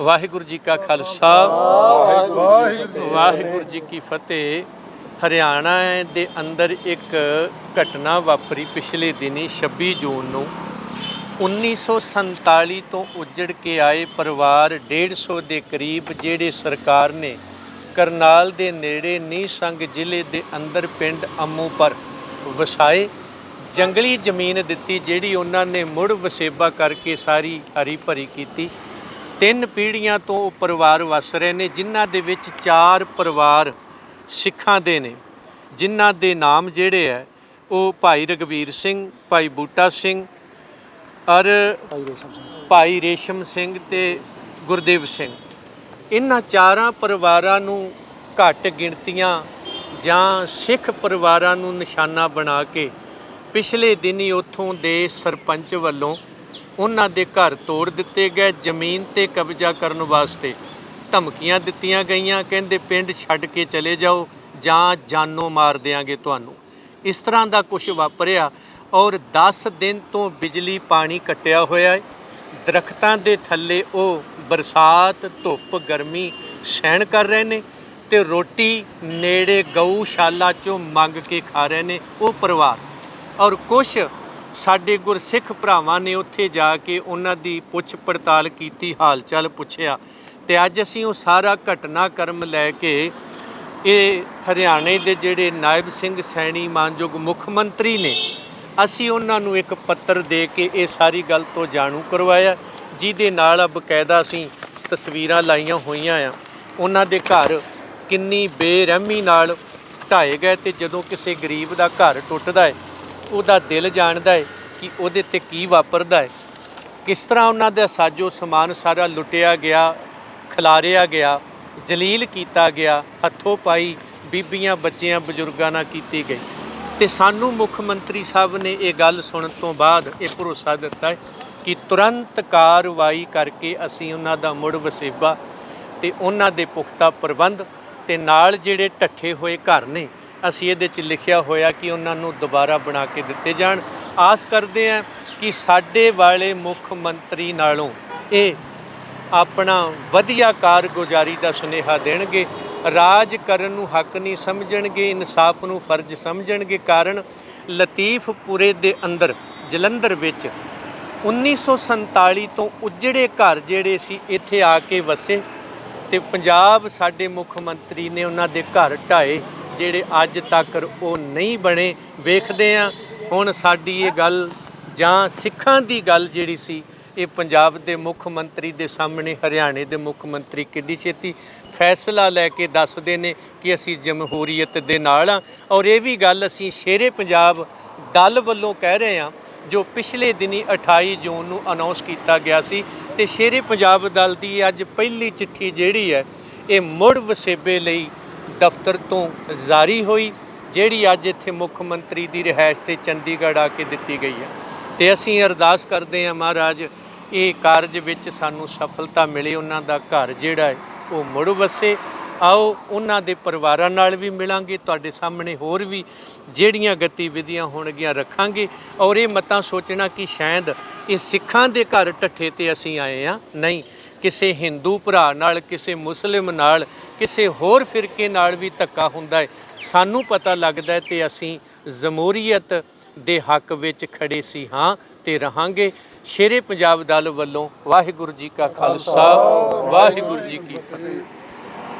ਵਾਹਿਗੁਰੂ ਜੀ ਕਾ ਖਾਲਸਾ। ਵਾਹਿਗੁਰੂ ਜੀ ਕੀ ਫਤਿਹ। ਹਰਿਆਣਾ ਦੇ ਅੰਦਰ ਇੱਕ ਘਟਨਾ ਵਾਪਰੀ ਪਿਛਲੇ ਦਿਨੀ 26 ਜੂਨ ਨੂੰ। 1947 ਤੋਂ ਉੱਜੜ ਕੇ ਆਏ ਪਰਿਵਾਰ 150 ਦੇ ਕਰੀਬ ਜਿਹੜੇ ਸਰਕਾਰ ਨੇ ਕਰਨਾਲ ਦੇ ਨੇੜੇ ਨੀਸੰਗ ਜ਼ਿਲ੍ਹੇ ਦੇ ਅੰਦਰ ਪਿੰਡ ਅੰਮੂਪਰ ਵਸਾਏ, ਜੰਗਲੀ ਜ਼ਮੀਨ ਦਿੱਤੀ ਜਿਹੜੀ ਉਹਨਾਂ ਨੇ ਮੁੜ ਵਸੇਬਾ ਕਰਕੇ ਸਾਰੀ ਹਰੀ ਭਰੀ ਕੀਤੀ। ਤਿੰਨ ਪੀੜ੍ਹੀਆਂ ਤੋਂ ਉਹ ਪਰਿਵਾਰ ਵਸ ਰਹੇ ਨੇ ਜਿਨ੍ਹਾਂ ਦੇ ਵਿੱਚ ਚਾਰ ਪਰਿਵਾਰ ਸਿੱਖਾਂ ਦੇ ਨੇ ਜਿਨ੍ਹਾਂ ਦੇ ਨਾਮ ਜਿਹੜੇ ਹੈ ਉਹ ਭਾਈ ਰਗਵੀਰ ਸਿੰਘ ਭਾਈ ਬੂਟਾ ਸਿੰਘ ਔਰ ਭਾਈ ਰੇਸ਼ਮ ਸਿੰਘ। ਤੇ ਗੁਰਦੇਵ ਸਿੰਘ। ਇਹਨਾਂ ਚਾਰਾਂ ਪਰਿਵਾਰਾਂ ਨੂੰ ਘੱਟ ਗਿਣਤੀਆਂ ਜਾਂ ਸਿੱਖ ਪਰਿਵਾਰਾਂ ਨੂੰ ਨਿਸ਼ਾਨਾ ਬਣਾ ਕੇ ਪਿਛਲੇ ਦਿਨੀ ਉੱਥੋਂ ਦੇ ਸਰਪੰਚ ਵੱਲੋਂ ਉਹਨਾਂ ਦੇ ਘਰ ਤੋੜ ਦਿੱਤੇ ਗਏ, ਜ਼ਮੀਨ ਤੇ ਕਬਜ਼ਾ ਕਰਨ ਵਾਸਤੇ ਧਮਕੀਆਂ ਦਿੱਤੀਆਂ ਗਈਆਂ, ਕਹਿੰਦੇ ਪਿੰਡ ਛੱਡ ਕੇ ਚਲੇ ਜਾਓ, ਜਾਂ ਜਾਨੋਂ ਮਾਰ ਦਿਆਂਗੇ ਤੁਹਾਨੂੰ। ਇਸ ਤਰ੍ਹਾਂ ਦਾ ਕੁਝ ਵਾਪਰਿਆ ਔਰ 10 ਦਿਨ ਤੋਂ ਬਿਜਲੀ ਪਾਣੀ ਕੱਟਿਆ ਹੋਇਆ ਹੈ। ਦਰਖਤਾਂ ਦੇ ਥੱਲੇ ਉਹ ਬਰਸਾਤ, ਧੁੱਪ, ਗਰਮੀ ਸਹਿਣ ਕਰ ਰਹੇ ਨੇ ਤੇ ਰੋਟੀ ਨੇੜੇ ਗਊਸ਼ਾਲਾ ਚੋਂ ਮੰਗ ਕੇ ਖਾ ਰਹੇ ਨੇ ਉਹ ਪਰਿਵਾਰ। ਔਰ ਕੁਝ ਸਾਡੇ ਗੁਰਸਿੱਖ ਭਰਾਵਾਂ ਨੇ ਉੱਥੇ ਜਾ ਕੇ ਉਹਨਾਂ ਦੀ ਪੁੱਛ ਪੜਤਾਲ ਕੀਤੀ ਹਾਲ ਚਾਲ ਪੁੱਛਿਆ ਤੇ ਅੱਜ ਅਸੀਂ ਉਹ ਸਾਰਾ ਘਟਨਾਕ੍ਰਮ ਲੈ ਕੇ ਇਹ ਹਰਿਆਣੇ ਦੇ ਜਿਹੜੇ ਨਾਇਬ ਸਿੰਘ ਸੈਣੀ ਮਾਨਯੋਗ ਮੁੱਖ ਮੰਤਰੀ ਨੇ, ਅਸੀਂ ਉਹਨਾਂ ਨੂੰ ਇੱਕ ਪੱਤਰ ਦੇ ਕੇ ਇਹ ਸਾਰੀ ਗੱਲ ਤੋਂ ਜਾਣੂ ਕਰਵਾਇਆ, ਜਿਹਦੇ ਨਾਲ ਬਕਾਇਦਾ ਅਸੀਂ ਤਸਵੀਰਾਂ ਲਾਈਆਂ ਹੋਈਆਂ ਆ। ਉਹਨਾਂ ਦੇ ਘਰ ਕਿੰਨੀ ਬੇਰਹਿਮੀ ਨਾਲ ਢਾਏ ਗਏ ਤੇ ਜਦੋਂ ਕਿਸੇ ਗਰੀਬ ਦਾ ਘਰ ਟੁੱਟਦਾ ਹੈ ਉਹਦਾ ਦਿਲ ਜਾਣਦਾ ਹੈ ਕਿ ਉਹਦੇ ਤੇ ਕੀ ਵਾਪਰਦਾ ਹੈ। ਕਿਸ ਤਰ੍ਹਾਂ ਉਹਨਾਂ ਦਾ ਸਾਜੋ ਸਮਾਨ ਸਾਰਾ ਲੁੱਟਿਆ ਗਿਆ, ਖਿਲਾਰਿਆ ਗਿਆ, ਜਲੀਲ ਕੀਤਾ ਗਿਆ, ਹੱਥੋਂ ਪਾਈ ਬੀਬੀਆਂ, ਬੱਚਿਆਂ, ਬਜ਼ੁਰਗਾਂ ਨਾਲ ਕੀਤੀ ਗਈ। ਤੇ ਸਾਨੂੰ ਮੁੱਖ ਮੰਤਰੀ ਸਾਹਿਬ ਨੇ ਇਹ ਗੱਲ ਸੁਣਨ ਤੋਂ ਬਾਅਦ ਇਹ ਭਰੋਸਾ ਦਿੱਤਾ ਹੈ ਕਿ ਤੁਰੰਤ ਕਾਰਵਾਈ ਕਰਕੇ ਅਸੀਂ ਉਹਨਾਂ ਦਾ ਮੁੜ ਵਸੇਬਾ ਤੇ ਉਹਨਾਂ ਦੇ ਪੁਖਤਾ ਪ੍ਰਬੰਧ ਤੇ ਨਾਲ ਜਿਹੜੇ ਟੱਠੇ ਹੋਏ ਘਰ ਨੇ ਅਸੀਂ ਇਹਦੇ 'ਚ ਲਿਖਿਆ ਹੋਇਆ ਕਿ ਉਹਨਾਂ ਨੂੰ ਦੁਬਾਰਾ ਬਣਾ ਕੇ ਦਿੱਤੇ ਜਾਣ। ਆਸ ਕਰਦੇ ਹਾਂ ਕਿ ਸਾਡੇ ਵਾਲੇ ਮੁੱਖ ਮੰਤਰੀ ਨਾਲੋਂ ਇਹ ਆਪਣਾ ਵਧੀਆ ਕਾਰਗੁਜ਼ਾਰੀ ਦਾ ਸੁਨੇਹਾ ਦੇਣਗੇ। ਰਾਜ ਕਰਨ ਨੂੰ ਹੱਕ ਨਹੀਂ ਸਮਝਣਗੇ, ਇਨਸਾਫ ਨੂੰ ਫਰਜ਼ ਸਮਝਣਗੇ। ਕਾਰਨ ਲਤੀਫਪੁਰੇ ਦੇ ਅੰਦਰ, ਜਲੰਧਰ ਵਿੱਚ 1947 ਤੋਂ ਉਜੜੇ ਘਰ ਜਿਹੜੇ ਸੀ, ਇੱਥੇ ਆ ਕੇ ਵਸੇ ਤੇ ਪੰਜਾਬ ਸਾਡੇ ਮੁੱਖ ਮੰਤਰੀ ਨੇ ਉਹਨਾਂ ਦੇ ਘਰ ਢਾਏ। ਜਿਹੜੇ ਅੱਜ ਤੱਕ ਉਹ ਨਹੀਂ ਬਣੇ, ਵੇਖਦੇ ਆ ਹੁਣ ਸਾਡੀ ਇਹ ਗੱਲ ਜਾਂ ਸਿੱਖਾਂ ਦੀ ਗੱਲ ਜਿਹੜੀ ਸੀ, ਇਹ ਪੰਜਾਬ ਦੇ ਮੁੱਖ ਮੰਤਰੀ ਦੇ ਸਾਹਮਣੇ, ਹਰਿਆਣੇ ਦੇ ਮੁੱਖ ਮੰਤਰੀ ਕਿੱਡੀ ਛੇਤੀ ਫੈਸਲਾ ਲੈ ਕੇ ਦੱਸਦੇ ਨੇ ਕਿ ਅਸੀਂ ਜਮਹੂਰੀਅਤ ਦੇ ਨਾਲ ਆ ਔਰ ਇਹ ਵੀ ਗੱਲ ਅਸੀਂ ਸ਼ੇਰੇ ਪੰਜਾਬ ਦਲ ਵੱਲੋਂ ਕਹਿ ਰਹੇ ਹਾਂ, ਜੋ ਪਿਛਲੇ ਦਿਨੀ 28 ਜੂਨ ਨੂੰ ਅਨਾਉਂਸ ਕੀਤਾ ਗਿਆ ਸੀ ਤੇ ਸ਼ੇਰੇ ਪੰਜਾਬ ਦਲ ਦੀ ਅੱਜ ਪਹਿਲੀ ਚਿੱਠੀ ਜਿਹੜੀ ਹੈ, ਇਹ ਮੁੜ ਵਸੇਬੇ ਲਈ ਦਫ਼ਤਰ ਤੋਂ ਜਾਰੀ ਹੋਈ, ਜਿਹੜੀ ਅੱਜ ਇੱਥੇ ਮੁੱਖ ਮੰਤਰੀ ਦੀ ਰਿਹਾਇਸ਼ ਤੇ ਚੰਡੀਗੜ੍ਹ ਆ ਕੇ ਦਿੱਤੀ ਗਈ ਹੈ। ਤੇ ਅਸੀਂ ਅਰਦਾਸ ਕਰਦੇ ਹਾਂ ਮਹਾਰਾਜ, ਇਹ ਕਾਰਜ ਵਿੱਚ ਸਾਨੂੰ ਸਫਲਤਾ ਮਿਲੇ, ਉਹਨਾਂ ਦਾ ਘਰ ਜਿਹੜਾ ਹੈ, ਉਹ ਮੁੜ ਵਸੇ। ਆਓ, ਉਹਨਾਂ ਦੇ ਪਰਿਵਾਰਾਂ ਨਾਲ ਵੀ ਮਿਲਾਂਗੇ, ਤੁਹਾਡੇ ਸਾਹਮਣੇ ਹੋਰ ਵੀ ਜਿਹੜੀਆਂ ਗਤੀਵਿਧੀਆਂ ਹੋਣਗੀਆਂ ਰੱਖਾਂਗੇ। ਔਰ ਇਹ ਮਤਾਂ ਸੋਚਣਾ ਕਿ ਸ਼ਾਇਦ ਇਹ ਸਿੱਖਾਂ ਦੇ ਘਰ ਠੱਠੇ ਤੇ ਅਸੀਂ ਆਏ ਆ ਨਹੀਂ ਕਿਸੇ ਹਿੰਦੂ ਭਰਾ ਨਾਲ, ਕਿਸੇ ਮੁਸਲਿਮ ਨਾਲ, ਕਿਸੇ ਹੋਰ ਫਿਰਕੇ ਨਾਲ ਵੀ ਧੱਕਾ ਹੁੰਦਾ ਹੈ। ਸਾਨੂੰ ਪਤਾ ਲੱਗਦਾ ਹੈ ਤੇ ਅਸੀਂ ਜਮਹੂਰੀਅਤ ਦੇ ਹੱਕ ਵਿੱਚ ਖੜੇ ਸੀ ਹਾਂ ਤੇ ਰਹਾਂਗੇ। ਸ਼ੇਰੇ ਪੰਜਾਬ ਦਲ ਵੱਲੋਂ ਵਾਹਿਗੁਰੂ ਜੀ ਕਾ ਖਾਲਸਾ, ਵਾਹਿਗੁਰੂ ਜੀ ਕੀ ਫਤਿਹ।